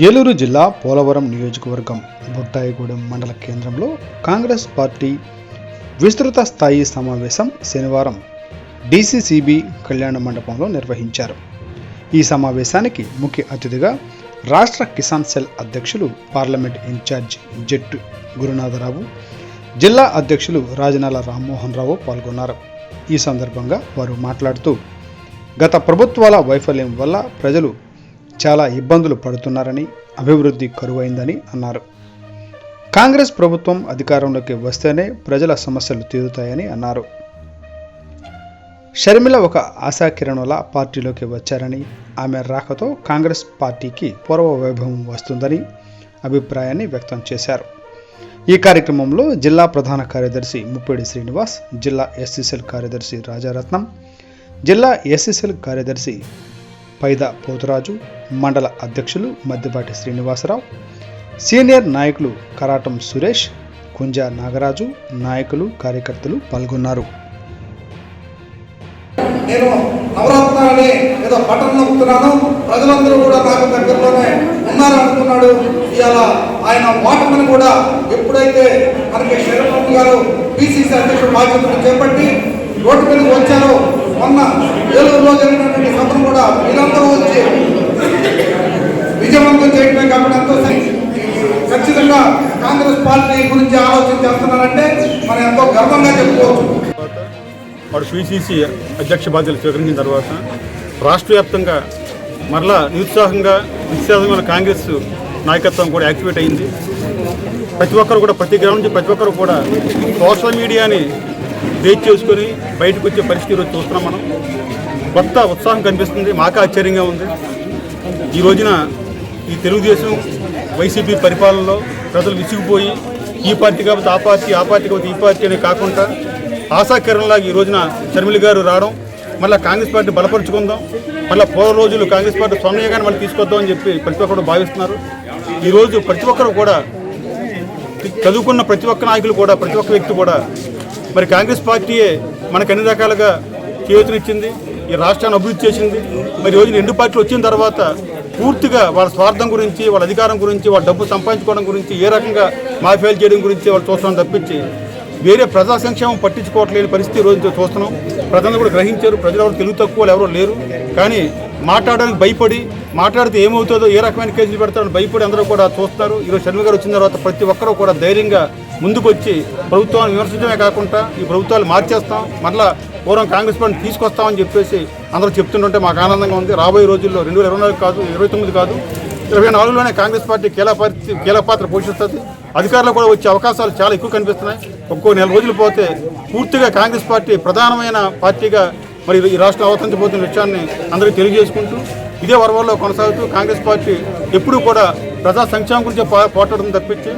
ఏలూరు జిల్లా పోలవరం నియోజకవర్గం బుట్టాయిగూడెం మండల కేంద్రంలో కాంగ్రెస్ పార్టీ విస్తృత స్థాయి సమావేశం శనివారం డీసీసీబీ కళ్యాణ మండపంలో నిర్వహించారు. ఈ సమావేశానికి ముఖ్య అతిథిగా రాష్ట్ర కిసాన్ సెల్ అధ్యక్షులు parliament in charge Jattu Gurunatharao జిల్లా అధ్యక్షులు రాజనాల రామ్మోహన్ రావు పాల్గొన్నారు. ఈ సందర్భంగా వారు మాట్లాడుతూ గత ప్రభుత్వాల వైఫల్యం వల్ల ప్రజలు చాలా ఇబ్బందులు పడుతున్నారని అభివృద్ధి కరువైందని అన్నారు. కాంగ్రెస్ ప్రభుత్వం అధికారంలోకి వస్తేనే ప్రజల సమస్యలు తీరుతాయని అన్నారు. షర్మిల ఒక ఆశాకిరణుల పార్టీలోకి వచ్చారని ఆమె రాకతో కాంగ్రెస్ పార్టీకి పూర్వ వైభవం వస్తుందని అభిప్రాయాన్ని వ్యక్తం చేశారు. ఈ కార్యక్రమంలో జిల్లా ప్రధాన కార్యదర్శి ముప్పేడి శ్రీనివాస్ జిల్లా ఎస్సీసెల్ కార్యదర్శి రాజారత్నం జిల్లా ఎస్సీసెల్ కార్యదర్శి పైద పోతురాజు మండల అధ్యక్షులు మద్దిపాటి శ్రీనివాసరావు సీనియర్ నాయకులు కరాటం సురేష్ కుంజా నాగరాజు నాయకులు కార్యకర్తలు పాల్గొన్నారు. నేను నవరత్నాలని ఏదో బటన్ నొక్కుతున్నాను. ప్రజలందరూ కూడా నాకు దగ్గరలోనే ఉన్నారు అనుకున్నాడు. ఇవాళ ఆయన ఓటమిని కూడా ఎప్పుడైతే మనకి శరణ్ గారు పిసిసి అధ్యక్షుడు బాధ్యతలు చేపట్టి రోడ్డు మీదకి వచ్చారో మొన్న ఏలూరులో జరిగినటువంటి సభ కూడా మీరందరూ వచ్చి విజయవంతం చేయడమే కాకుండా ఎంతో ఖచ్చితంగా కాంగ్రెస్ పార్టీ గురించి ఆలోచన చేస్తున్నారంటే మనం ఎంతో గర్వంగా చెప్పుకోవచ్చు. వాడు పిసిసి అధ్యక్ష బాధ్యతలు స్వీకరించిన తర్వాత రాష్ట్ర వ్యాప్తంగా మరలా నిరుత్సాహంగా నిశ్చాసంగా కాంగ్రెస్ నాయకత్వం కూడా యాక్టివేట్ అయింది. ప్రతి ఒక్కరు కూడా ప్రతి గ్రామం నుంచి ప్రతి ఒక్కరు కూడా సోషల్ మీడియాని బేస్ చేసుకొని బయటకు వచ్చే పరిస్థితి చూస్తున్నాం మనం. కొత్త ఉత్సాహం కనిపిస్తుంది మాకు ఆశ్చర్యంగా ఉంది. ఈ రోజున ఈ తెలుగుదేశం వైసీపీ పరిపాలనలో ప్రజలు విసిగిపోయి ఈ పార్టీ కాబట్టి ఆ పార్టీ ఆ పార్టీ కాబట్టి ఈ పార్టీ అనే కాకుండా ఆశాకిరణలాగా ఈ రోజున షర్మిలి గారు రావడం మళ్ళీ కాంగ్రెస్ పార్టీ బలపరుచుకుందాం మళ్ళీ పూర్వ రోజులు కాంగ్రెస్ పార్టీ సొన్నయ్యగానే మళ్ళీ తీసుకొద్దాం అని చెప్పి ప్రతి ఒక్కరు భావిస్తున్నారు. ఈరోజు ప్రతి ఒక్కరు కూడా చదువుకున్న ప్రతి ఒక్క నాయకులు కూడా ప్రతి ఒక్క వ్యక్తి కూడా మరి కాంగ్రెస్ పార్టీయే మనకు అన్ని రకాలుగా చేయూతనిచ్చింది ఈ రాష్ట్రాన్ని అభివృద్ధి చేసింది. మరి రోజున రెండు పార్టీలు వచ్చిన తర్వాత పూర్తిగా వాళ్ళ స్వార్థం గురించి వాళ్ళ అధికారం గురించి వాళ్ళ డబ్బు సంపాదించుకోవడం గురించి ఏ రకంగా మాఫియాలు చేయడం గురించి వాళ్ళు చూస్తున్నాం తప్పించి వేరే ప్రజా సంక్షేమం పట్టించుకోవట్లేని పరిస్థితి రోజు చూస్తున్నాం. ప్రజలు కూడా గ్రహించారు. ప్రజలు ఎవరు తెలుగు తక్కువ ఎవరో ఎవరు లేరు. కానీ మాట్లాడడానికి భయపడి మాట్లాడితే ఏమవుతుందో ఏ రకమైన కేసులు పెడతారని భయపడి అందరూ కూడా చూస్తారు ఈరోజు షర్మిల గారు వచ్చిన తర్వాత ప్రతి ఒక్కరూ కూడా ధైర్యంగా ముందుకు వచ్చి ప్రభుత్వాన్ని విమర్శించడమే కాకుండా ఈ ప్రభుత్వాలు మార్చేస్తాం. మరలా పూర్వం కాంగ్రెస్ పార్టీ తీసుకొస్తామని చెప్పేసి అందరూ చెప్తుంటుంటే మాకు ఆనందంగా ఉంది. రాబోయే రోజుల్లో రెండు వేల ఇరవై నాలుగు కాదు ఇరవై తొమ్మిది కాదు ఇరవై నాలుగులోనే కాంగ్రెస్ పార్టీ కీలక పార్టీ కీలక పాత్ర పోషిస్తుంది. అధికారులు కూడా వచ్చే అవకాశాలు చాలా ఎక్కువ కనిపిస్తున్నాయి. ఒక్కో నెల రోజులు పోతే పూర్తిగా కాంగ్రెస్ పార్టీ ప్రధానమైన పార్టీగా మరి ఈ రాష్ట్రం అవతరించబోతున్న విషయాన్ని అందరికీ తెలియజేసుకుంటూ ఇదే వరవల్లో కొనసాగుతూ కాంగ్రెస్ పార్టీ ఎప్పుడూ కూడా ప్రజా సంక్షేమం గురించి పో- తప్పించి